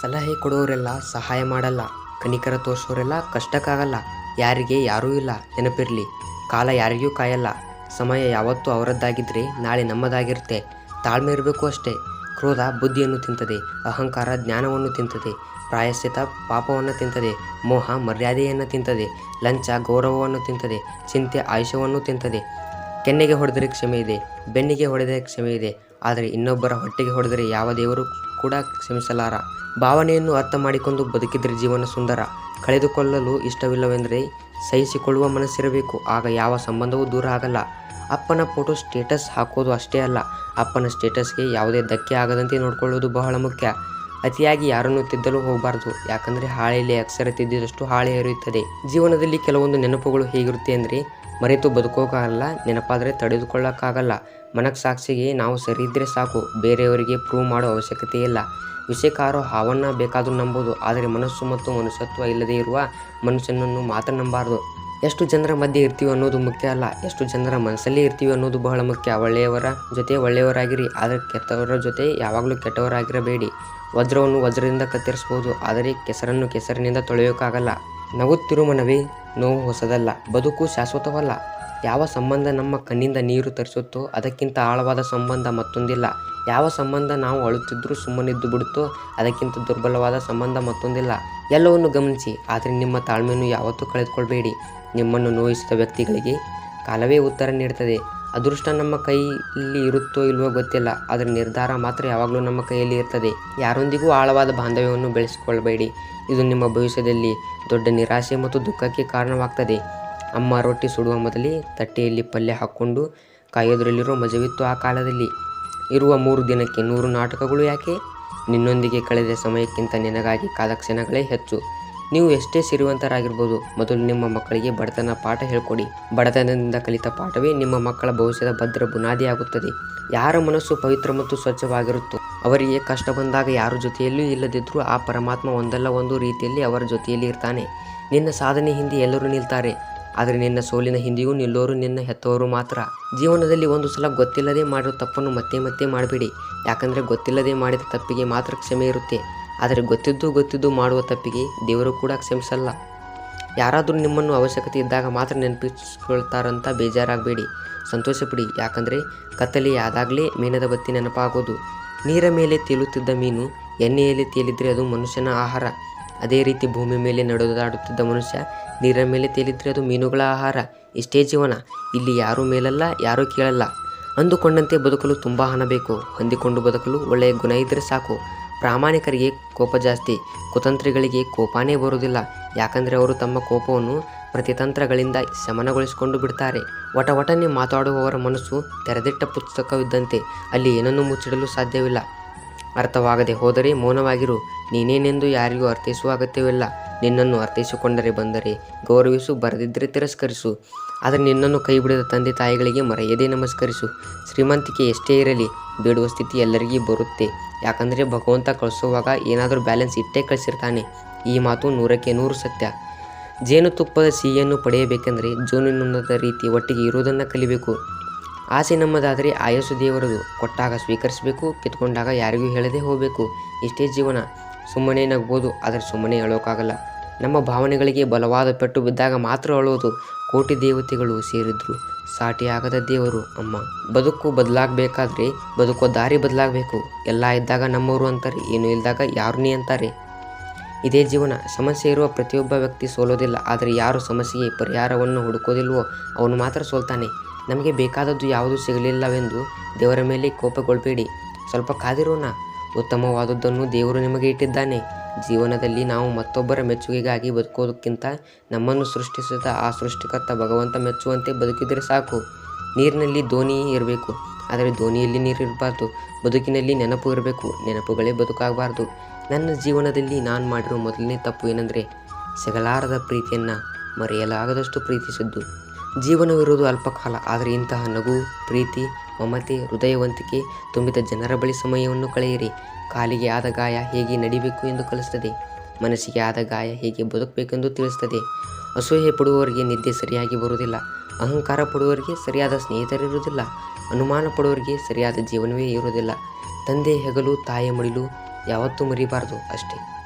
ಸಲಹೆ ಕೊಡೋರೆಲ್ಲ ಸಹಾಯ ಮಾಡಲ್ಲ, ಕನಿಕರ ತೋರಿಸೋರೆಲ್ಲ ಕಷ್ಟಕ್ಕಾಗಲ್ಲ, ಯಾರಿಗೆ ಯಾರೂ ಇಲ್ಲ, ನೆನಪಿರಲಿ. ಕಾಲ ಯಾರಿಗೂ ಕಾಯಲ್ಲ. ಸಮಯ ಯಾವತ್ತೂ ಅವರದ್ದಾಗಿದ್ದರೆ ನಾಳೆ ನಮ್ಮದಾಗಿರುತ್ತೆ. ತಾಳ್ಮೆ ಇರಬೇಕು ಅಷ್ಟೇ. ಕ್ರೋಧ ಬುದ್ಧಿಯನ್ನು ತಿಂತದೆ, ಅಹಂಕಾರ ಜ್ಞಾನವನ್ನು ತಿಂತದೆ ಪ್ರಾಯಶ್ಚಿತ ಪಾಪವನ್ನು ತಿಂತದೆ, ಮೋಹ ಮರ್ಯಾದೆಯನ್ನು ತಿಂತದೆ, ಲಂಚ ಗೌರವವನ್ನು ತಿಂತದೆ, ಚಿಂತೆ ಆಯುಷವನ್ನು ತಿಂತದೆ. ಕೆನ್ನೆಗೆ ಹೊಡೆದರೆ ಕ್ಷಮೆ ಇದೆ, ಬೆನ್ನಿಗೆ ಹೊಡೆದರೆ ಕ್ಷಮೆ ಇದೆ, ಆದರೆ ಇನ್ನೊಬ್ಬರ ಹೊಟ್ಟೆಗೆ ಹೊಡೆದರೆ ಯಾವ ದೇವರು ಕೂಡ ಕ್ಷಮಿಸಲಾರ? ಭಾವನೆಯನ್ನು ಅರ್ಥ ಮಾಡಿಕೊಂಡು ಬದುಕಿದರೆ ಜೀವನ ಸುಂದರ. ಕಳೆದುಕೊಳ್ಳಲು ಇಷ್ಟವಿಲ್ಲವೆಂದರೆ ಸಹಿಸಿಕೊಳ್ಳುವ ಮನಸ್ಸಿರಬೇಕು, ಆಗ ಯಾವ ಸಂಬಂಧವೂ ದೂರ ಆಗಲ್ಲ. ಅಪ್ಪನ ಫೋಟೋ ಸ್ಟೇಟಸ್ ಹಾಕೋದು ಅಷ್ಟೇ ಅಲ್ಲ, ಅಪ್ಪನ ಸ್ಟೇಟಸ್ಗೆ ಯಾವುದೇ ಧಕ್ಕೆ ಆಗದಂತೆ ನೋಡಿಕೊಳ್ಳೋದು ಬಹಳ ಮುಖ್ಯ. ಅತಿಯಾಗಿ ಯಾರನ್ನು ತಿದ್ದಲು ಹೋಗಬಾರ್ದು. ಯಾಕಂದರೆ ಹಾಳೆಯಲ್ಲಿ ಅಕ್ಷರ ತಿದ್ದಿದಷ್ಟು ಹಾಳೆ ಹರಿಯುತ್ತದೆ. ಜೀವನದಲ್ಲಿ ಕೆಲವೊಂದು ನೆನಪುಗಳು ಹೇಗಿರುತ್ತೆ ಅಂದರೆ, ಮರೆತು ಬದುಕೋಕ್ಕಾಗಲ್ಲ ನೆನಪಾದರೆ ತಡೆದುಕೊಳ್ಳೋಕ್ಕಾಗಲ್ಲ. ಮನಸ್ಸಾಕ್ಷಿಗೆ ನಾವು ಸರಿ ಇದ್ದರೆ ಸಾಕು, ಬೇರೆಯವರಿಗೆ ಪ್ರೂವ್ ಮಾಡೋ ಅವಶ್ಯಕತೆ ಇಲ್ಲ. ವಿಷಕಾರೋ ಹಾವನ್ನ ಬೇಕಾದರೂ ನಂಬೋದು, ಆದರೆ ಮನಸ್ಸು ಮತ್ತು ಮನುಷ್ಯತ್ವ ಇಲ್ಲದೇ ಇರುವ ಮನುಷ್ಯನನ್ನು ಮಾತ್ರ ನಂಬಾರ್ದು. ಎಷ್ಟು ಜನರ ಮಧ್ಯೆ ಇರ್ತೀವಿ ಅನ್ನೋದು ಮುಖ್ಯ ಅಲ್ಲ, ಎಷ್ಟು ಜನರ ಮನಸ್ಸಲ್ಲಿ ಇರ್ತೀವಿ ಅನ್ನೋದು ಬಹಳ ಮುಖ್ಯ. ಒಳ್ಳೆಯವರ ಜೊತೆ ಒಳ್ಳೆಯವರಾಗಿರಿ, ಆದರೆ ಕೆಟ್ಟವರ ಜೊತೆ ಯಾವಾಗಲೂ ಕೆಟ್ಟವರಾಗಿರಬೇಡಿ. ವಜ್ರವನ್ನು ವಜ್ರದಿಂದ ಕತ್ತರಿಸಬಹುದು, ಆದರೆ ಕೆಸರನ್ನು ಕೆಸರಿನಿಂದ ತೊಳೆಯೋಕ್ಕಾಗಲ್ಲ. ನಗುತ್ತಿರುಮನವೇ ನೋವು ಹೊಸದಲ್ಲ, ಬದುಕು ಶಾಶ್ವತವಲ್ಲ. ಯಾವ ಸಂಬಂಧ ನಮ್ಮ ಕಣ್ಣಿಂದ ನೀರು ತರಿಸುತ್ತೋ, ಅದಕ್ಕಿಂತ ಆಳವಾದ ಸಂಬಂಧ ಮತ್ತೊಂದಿಲ್ಲ. ಯಾವ ಸಂಬಂಧ ನಾವು ಅಳುತ್ತಿದ್ದರೂ ಸುಮ್ಮನಿದ್ದು ಬಿಡುತ್ತೋ, ಅದಕ್ಕಿಂತ ದುರ್ಬಲವಾದ ಸಂಬಂಧ ಮತ್ತೊಂದಿಲ್ಲ. ಎಲ್ಲವನ್ನು ಗಮನಿಸಿ, ಆದರೆ ನಿಮ್ಮ ತಾಳ್ಮೆಯನ್ನು ಯಾವತ್ತೂ ಕಳೆದುಕೊಳ್ಬೇಡಿ. ನಿಮ್ಮನ್ನು ನೋಯಿಸಿದ ವ್ಯಕ್ತಿಗಳಿಗೆ ಕಾಲವೇ ಉತ್ತರ ನೀಡ್ತದೆ ಅದೃಷ್ಟ ನಮ್ಮ ಕೈಯಲ್ಲಿ ಇರುತ್ತೋ ಇಲ್ವೋ ಗೊತ್ತಿಲ್ಲ ಅದರ ನಿರ್ಧಾರ ಮಾತ್ರ ಯಾವಾಗಲೂ ನಮ್ಮ ಕೈಯಲ್ಲಿ ಇರ್ತದೆ. ಯಾರೊಂದಿಗೂ ಆಳವಾದ ಬಾಂಧವ್ಯವನ್ನು ಬೆಳೆಸಿಕೊಳ್ಳಬೇಡಿ. ಇದು ನಿಮ್ಮ ಭವಿಷ್ಯದಲ್ಲಿ ದೊಡ್ಡ ನಿರಾಶೆ ಮತ್ತು ದುಃಖಕ್ಕೆ ಕಾರಣವಾಗ್ತದೆ. ಅಮ್ಮ ರೊಟ್ಟಿ ಸುಡುವ ಮೊದಲೇ ತಟ್ಟೆಯಲ್ಲಿ ಪಲ್ಯ ಹಾಕ್ಕೊಂಡು ಕಾಯೋದ್ರಲ್ಲಿರೋ ಮಜವಿತ್ತು ಆ ಕಾಲದಲ್ಲಿ. ಇರುವ ಮೂರು ದಿನಕ್ಕೆ ನೂರು ನಾಟಕಗಳು ಯಾಕೆ? ನಿನ್ನೊಂದಿಗೆ ಕಳೆದ ಸಮಯಕ್ಕಿಂತ ನಿನಗಾಗಿ ಕಾದ ಕ್ಷಣಗಳೇ ಹೆಚ್ಚು. ನೀವು ಎಷ್ಟೇ ಸಿರಿವಂತರಾಗಿರ್ಬೋದು, ಮೊದಲು ನಿಮ್ಮ ಮಕ್ಕಳಿಗೆ ಬಡತನ ಪಾಠ ಹೇಳ್ಕೊಡಿ. ಬಡತನದಿಂದ ಕಲಿತ ಪಾಠವೇ ನಿಮ್ಮ ಮಕ್ಕಳ ಭವಿಷ್ಯದ ಭದ್ರ ಬುನಾದಿಯಾಗುತ್ತದೆ. ಯಾರ ಮನಸ್ಸು ಪವಿತ್ರ ಮತ್ತು ಸ್ವಚ್ಛವಾಗಿರುತ್ತೋ, ಅವರಿಗೆ ಕಷ್ಟ ಬಂದಾಗ ಯಾರ ಜೊತೆಯಲ್ಲೂ ಇಲ್ಲದಿದ್ದರೂ ಆ ಪರಮಾತ್ಮ ಒಂದಲ್ಲ ಒಂದು ರೀತಿಯಲ್ಲಿ ಅವರ ಜೊತೆಯಲ್ಲಿ ಇರ್ತಾನೆ. ನಿನ್ನ ಸಾಧನೆ ಹಿಂದೆ ಎಲ್ಲರೂ ನಿಲ್ತಾರೆ, ಆದರೆ ನಿನ್ನ ಸೋಲಿನ ಹಿಂದೆಯೂ ನಿಲ್ಲೋರು ನಿನ್ನ ಹೆತ್ತವರು ಮಾತ್ರ. ಜೀವನದಲ್ಲಿ ಒಂದು ಸಲ ಗೊತ್ತಿಲ್ಲದೆ ಮಾಡಿರೋ ತಪ್ಪನ್ನು ಮತ್ತೆ ಮತ್ತೆ ಮಾಡಬೇಡಿ. ಯಾಕಂದರೆ ಗೊತ್ತಿಲ್ಲದೆ ಮಾಡಿದ ತಪ್ಪಿಗೆ ಮಾತ್ರ ಕ್ಷಮೆ ಇರುತ್ತೆ. ಆದರೆ ಗೊತ್ತಿದ್ದು ಗೊತ್ತಿದ್ದು ಮಾಡುವ ತಪ್ಪಿಗೆ ದೇವರು ಕೂಡ ಕ್ಷಮಿಸಲ್ಲ. ಯಾರಾದರೂ ನಿಮ್ಮನ್ನು ಅವಶ್ಯಕತೆ ಇದ್ದಾಗ ಮಾತ್ರ ನೆನಪಿಸ್ಕೊಳ್ತಾರಂತ ಬೇಜಾರಾಗಬೇಡಿ. ಸಂತೋಷಪಡಿ, ಯಾಕಂದರೆ ಕತ್ತಲೆ ಆದಾಗಲೇ ಮೀನದ ಬತ್ತಿ ನೆನಪಾಗೋದು. ನೀರ ಮೇಲೆ ತೇಲುತ್ತಿದ್ದ ಮೀನು ಎಣ್ಣೆಯಲ್ಲಿ ತೇಲಿದ್ರೆ ಅದು ಮನುಷ್ಯನ ಆಹಾರ. ಅದೇ ರೀತಿ ಭೂಮಿ ಮೇಲೆ ನಡೆದಾಡುತ್ತಿದ್ದ ಮನುಷ್ಯ ನೀರ ಮೇಲೆ ತೇಲಿದ್ರೆ ಅದು ಮೀನುಗಳ ಆಹಾರ. ಇಷ್ಟೇ ಜೀವನ, ಇಲ್ಲಿ ಯಾರೂ ಮೇಲಲ್ಲ, ಯಾರೂ ಕೇಳಲ್ಲ. ಅಂದುಕೊಂಡಂತೆ ಬದುಕಲು ತುಂಬ ಹಣ ಬೇಕು ಹೊಂದಿಕೊಂಡು ಬದುಕಲು ಒಳ್ಳೆಯ ಗುಣ ಇದ್ದರೆ ಸಾಕು. ಪ್ರಾಮಾಣಿಕರಿಗೆ ಕೋಪ ಜಾಸ್ತಿ, ಕುತಂತ್ರಿಗಳಿಗೆ ಕೋಪನೇ ಬರುವುದಿಲ್ಲ. ಯಾಕಂದರೆ ಅವರು ತಮ್ಮ ಕೋಪವನ್ನು ಪ್ರತಿತಂತ್ರಗಳಿಂದ ಶಮನಗೊಳಿಸಿಕೊಂಡು ಬಿಡ್ತಾರೆ. ವಟವಟನೆ ಮಾತಾಡುವವರ ಮನಸ್ಸು ತೆರೆದಿಟ್ಟ ಪುಸ್ತಕವಿದ್ದಂತೆ, ಅಲ್ಲಿ ಏನನ್ನೂ ಮುಚ್ಚಿಡಲು ಸಾಧ್ಯವಿಲ್ಲ. ಅರ್ಥವಾಗದೆ ಹೋದರೆ ಮೌನವಾಗಿರು. ನೀನೇನೆಂದು ಯಾರಿಗೂ ಅರ್ಥೈಸುವ ಅಗತ್ಯವಿಲ್ಲ. ನಿನ್ನನ್ನು ಅರ್ಥೈಸಿಕೊಂಡರೆ ಬಂದರೆ ಗೌರವಿಸು ಬರದಿದ್ದರೆ ತಿರಸ್ಕರಿಸು. ಆದರೆ ನಿನ್ನನ್ನು ಕೈ ಬಿಡದ ತಂದೆ ತಾಯಿಗಳಿಗೆ ಮರೆಯದೇ ನಮಸ್ಕರಿಸು. ಶ್ರೀಮಂತಿಕೆ ಎಷ್ಟೇ ಇರಲಿ ಬೇಡುವ ಸ್ಥಿತಿ ಎಲ್ಲರಿಗೂ ಬರುತ್ತೆ. ಯಾಕಂದರೆ ಭಗವಂತ ಕಳಿಸುವಾಗ ಏನಾದರೂ ಬ್ಯಾಲೆನ್ಸ್ ಇಟ್ಟೇ ಕಳಿಸಿರ್ತಾನೆ. ಈ ಮಾತು ನೂರಕ್ಕೆ ನೂರು ಸತ್ಯ. ಜೇನುತುಪ್ಪದ ಸಿಹಿಯನ್ನು ಪಡೆಯಬೇಕೆಂದರೆ ಜೋನಿನೊಂದದ ರೀತಿ ಒಟ್ಟಿಗೆ ಇರುವುದನ್ನು ಕಲಿಬೇಕು. ಆಸೆ ನಮ್ಮದಾದರೆ ಆಯಸ್ಸು ದೇವರದು. ಕೊಟ್ಟಾಗ ಸ್ವೀಕರಿಸಬೇಕು, ಕಿತ್ಕೊಂಡಾಗ ಯಾರಿಗೂ ಹೇಳದೇ ಹೋಗಬೇಕು. ಇಷ್ಟೇ ಜೀವನ. ಸುಮ್ಮನೆ ನಗ್ಬೋದು, ಆದರೆ ಸುಮ್ಮನೆ ಅಳೋಕ್ಕಾಗಲ್ಲ ನಮ್ಮ ಭಾವನೆಗಳಿಗೆ ಬಲವಾದ ಪೆಟ್ಟು ಬಿದ್ದಾಗ ಮಾತ್ರ ಅಳೋದು ಕೋಟಿ ದೇವತೆಗಳು ಸೇರಿದ್ರು. ಸಾಟಿಯಾಗದ ದೇವರು ಅಮ್ಮ. ಬದುಕು ಬದಲಾಗಬೇಕಾದ್ರೆ ಬದುಕೋ ದಾರಿ ಬದಲಾಗಬೇಕು. ಎಲ್ಲ ಇದ್ದಾಗ ನಮ್ಮವರು ಅಂತಾರೆ, ಏನು ಇಲ್ಲದಾಗ ಯಾರು ನೀ ಅಂತಾರೆ? ಇದೇ ಜೀವನ. ಸಮಸ್ಯೆ ಇರುವ ಪ್ರತಿಯೊಬ್ಬ ವ್ಯಕ್ತಿ ಸೋಲೋದಿಲ್ಲ. ಆದರೆ ಯಾರು ಸಮಸ್ಯೆಗೆ ಪರಿಹಾರವನ್ನು ಹುಡುಕೋದಿಲ್ವೋ, ಅವನು ಮಾತ್ರ ಸೋಲ್ತಾನೆ. ನಮಗೆ ಬೇಕಾದದ್ದು ಯಾವುದೂ ಸಿಗಲಿಲ್ಲವೆಂದು ದೇವರ ಮೇಲೆ ಕೋಪಗೊಳ್ಬೇಡಿ. ಸ್ವಲ್ಪ ಕಾದಿರೋಣ ಉತ್ತಮವಾದದ್ದನ್ನು ದೇವರು ನಿಮಗೆ ಇಟ್ಟಿದ್ದಾನೆ. ಜೀವನದಲ್ಲಿ ನಾವು ಮತ್ತೊಬ್ಬರ ಮೆಚ್ಚುಗೆಗಾಗಿ ಬದುಕೋದಕ್ಕಿಂತ ನಮ್ಮನ್ನು ಸೃಷ್ಟಿಸಿದ ಆ ಸೃಷ್ಟಿಕರ್ತ ಭಗವಂತ ಮೆಚ್ಚುವಂತೆ ಬದುಕಿದರೆ ಸಾಕು. ನೀರಿನಲ್ಲಿ ದೋಣಿ ಇರಬೇಕು. ಆದರೆ ದೋಣಿಯಲ್ಲಿ ನೀರು ಇರಬಾರ್ದು. ಬದುಕಿನಲ್ಲಿ ನೆನಪು ಇರಬೇಕು. ನೆನಪುಗಳೇ ಬದುಕಾಗಬಾರ್ದು. ನನ್ನ ಜೀವನದಲ್ಲಿ ನಾನು ಮಾಡಿರೋ ಮೊದಲನೇ ತಪ್ಪು ಏನೆಂದರೆ, ಸಿಗಲಾರದ ಪ್ರೀತಿಯನ್ನು ಮರೆಯಲಾಗದಷ್ಟು ಪ್ರೀತಿಸಿದ್ದು. ಜೀವನವಿರುವುದು ಅಲ್ಪಕಾಲ, ಆದರೆ ಇಂತಹ ನಗು, ಪ್ರೀತಿ ಮಮತೆ ಹೃದಯವಂತಿಕೆ ತುಂಬಿದ ಜನರ ಬಳಿ ಸಮಯವನ್ನು ಕಳೆಯಿರಿ. ಕಾಲಿಗೆ ಆದ ಗಾಯ ಹೇಗೆ ನಡಿಬೇಕು ಎಂದು ಕಲಿಸುತ್ತದೆ ಮನಸ್ಸಿಗೆ ಆದ ಗಾಯ ಹೇಗೆ ಬದುಕಬೇಕೆಂದು ತಿಳಿಸುತ್ತದೆ ಅಸೂಯೆ ಪಡುವವರಿಗೆ ನಿದ್ದೆ ಸರಿಯಾಗಿ ಬರುವುದಿಲ್ಲ. ಅಹಂಕಾರ ಪಡುವವರಿಗೆ ಸರಿಯಾದ ಸ್ನೇಹಿತರಿರುವುದಿಲ್ಲ ಅನುಮಾನ ಪಡುವವರಿಗೆ ಸರಿಯಾದ ಜೀವನವೇ ಇರುವುದಿಲ್ಲ. ತಂದೆ ಹೆಗಲು, ತಾಯಿ ಮಡಿಲು ಯಾವತ್ತೂ ಮರಿಬಾರದು ಅಷ್ಟೇ.